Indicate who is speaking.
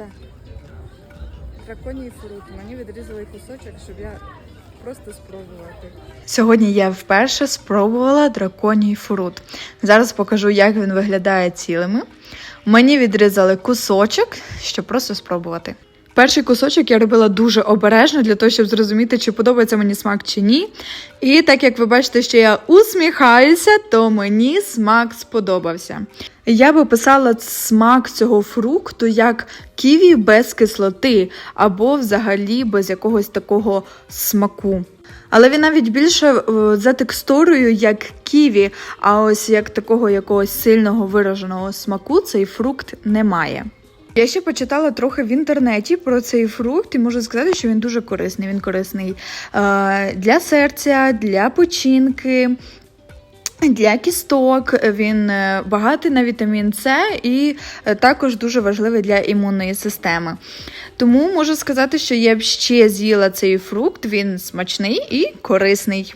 Speaker 1: фрукта. Драконій фрукт. Мені відрізали кусочок, щоб я просто спробувати.
Speaker 2: Сьогодні я вперше спробувала драконій фрут. Зараз покажу, як він виглядає цілими. Мені відрізали кусочок, щоб просто спробувати. Перший кусочок я робила дуже обережно для того, щоб зрозуміти, чи подобається мені смак чи ні. І так як ви бачите, що я усміхаюся, то мені смак сподобався. Я би описала смак цього фрукту як ківі без кислоти, або взагалі без якогось такого смаку. Але він навіть більше е, за текстурою, як ківі, а ось як такого якогось сильного вираженого смаку цей фрукт не має. Я ще почитала трохи в інтернеті про цей фрукт і можу сказати, що він дуже корисний. Він корисний е, для серця, для печінки. Для кісток він е, багатий на вітамін С і е, також дуже важливий для імунної системи. Тому можу сказати, що я б ще з'їла цей фрукт, він смачний і корисний.